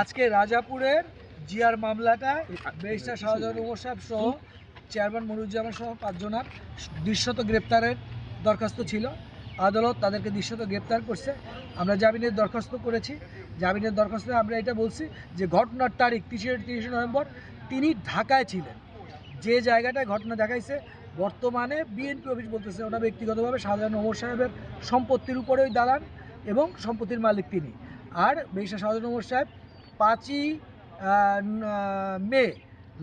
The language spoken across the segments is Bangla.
আজকে রাজাপুরের জিয়ার মামলাটায় ব্যারিস্টার শাহজাহান ওমর সাহেব সহ চেয়ারম্যান মনুজ্জামান সহ পাঁচজনের দৃশ্যত গ্রেপ্তারের দরখাস্ত ছিল। আদালত তাদেরকে দৃশ্যত গ্রেপ্তার করছে। আমরা জামিনের দরখাস্ত করেছি। জামিনের দরখাস্তে আমরা এটা বলছি যে ঘটনার তারিখ তিরিশে তিরিশে নভেম্বর তিনি ঢাকায় ছিলেন। যে জায়গাটায় ঘটনা দেখাইছে বর্তমানে বিএনপি অফিস বলতেছে ওটা ব্যক্তিগতভাবে শাহজাহান ওমর সাহেবের সম্পত্তির উপরেই দাঁড়ান এবং সম্পত্তির মালিক তিনি। আর বেশা শাহজাহান ওমর সাহেব পাঁচই মে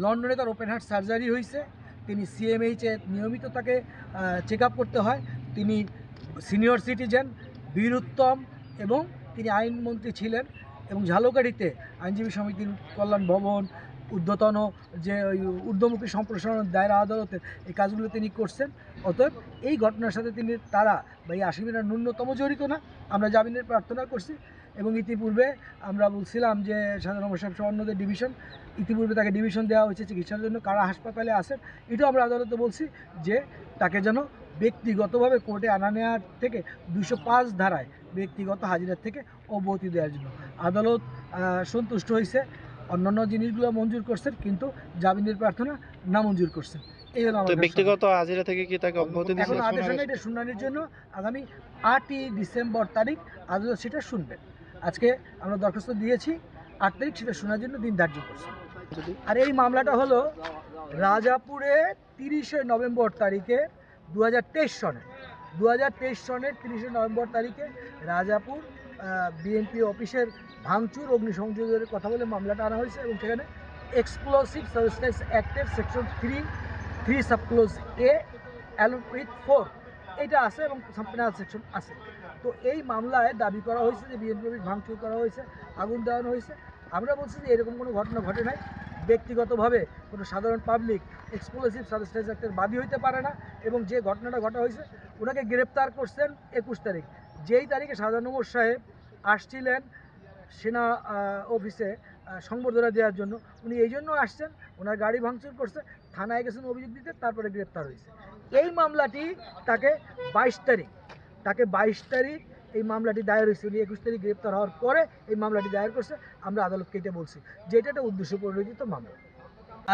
লন্ডনে তার ওপেন হার্ট সার্জারি হয়েছে তিনি সিএমএইচে নিয়মিত তাকে চেক করতে হয়। তিনি সিনিয়র সিটিজেন বীরুত্তম এবং তিনি আইনমন্ত্রী ছিলেন এবং ঝালকাঠিতে আইনজীবী সমিতির কল্যাণ ভবন ঊর্ধ্বতন যে ঊর্ধ্বমুখী সম্প্রসারণ দায়রা আদালতে এই কাজগুলো তিনি করছেন। অতএব এই ঘটনার সাথে তিনি তারা বা এই আসামিরা ন্যূনতম জড়িত না। আমরা জামিনের প্রার্থনা করছি এবং ইতিপূর্বে আমরা বলছিলাম যে সাধারণ সহ অন্যদের ডিভিশন, ইতিপূর্বে তাকে ডিভিশন দেওয়া হয়েছে, চিকিৎসার জন্য কারা হাসপাতালে আসেন এটাও আমরা আদালতে বলছি যে তাকে যেন ব্যক্তিগতভাবে কোর্টে আনা নেওয়ার থেকে দুশো পাঁচ ধারায় ব্যক্তিগত হাজিরার থেকে অব্যাহতি দেওয়ার জন্য। আদালত সন্তুষ্ট হয়েছে। অন্যান্য জিনিসগুলো মঞ্জুর করছেন কিন্তু জামিনের প্রার্থনা না মঞ্জুর করছেন। এই হলো আমাদের ব্যক্তিগত হাজিরা থেকে কি তাকে অব্যাহতি এখন আদেশ এটা শুনানির জন্য আগামী আটই ডিসেম্বর তারিখ আদালত সেটা শুনবেন। আজকে আমরা দরখাস্ত দিয়েছি আট তারিখ সেটা শোনার জন্য দিন ধার্য করছি আর এই মামলাটা হলো রাজাপুরে তিরিশে নভেম্বর তারিখে দু হাজার তেইশ সনে। দু হাজার তেইশ সনের তিরিশে নভেম্বর তারিখে রাজাপুর বিএনপি অফিসের ভাঙচুর, অগ্নিসংযোগের কথা বলে মামলাটা আনা হয়েছে এবং সেখানে explosive substance অ্যাক্টের section three three subclause A along with four এটা আছে এবং পেনাল সেকশন আছে। তো এই মামলায় দাবি করা হয়েছে যে বিএনপি অফিস ভাঙচুর করা হয়েছে, আগুন দেওয়ানো হয়েছে। আমরা বলছি যে এরকম কোনো ঘটনা ঘটে নাই। ব্যক্তিগতভাবে কোনো সাধারণ পাবলিক এক্সপ্লোসিভ সাবস্টেন্স অ্যাক্টের বাদী হইতে পারে না এবং যে ঘটনাটা ঘটা হয়েছে, ওনাকে গ্রেপ্তার করছেন একুশ তারিখ। যেই তারিখে ওমর সাহেব আসছিলেন সেনা অফিসে সংবর্ধনা দেওয়ার জন্য, উনি এই জন্য আসছেন, ওনার গাড়ি ভাঙচুর করছে, থানায় গেছেন, অভিযোগ দিতে, তারপরে গ্রেপ্তার হয়েছে। এই মামলাটি তাকে বাইশ তারিখ, তাকে বাইশ তারিখ এই মামলাটি দায়ের হয়েছে। উনি একুশ তারিখ গ্রেপ্তার হওয়ার পরে এই মামলাটি দায়ের করছে। আমরা আদালতকে এটা বলছি যে এটা একটা উদ্দেশ্য পরিণত মামলা।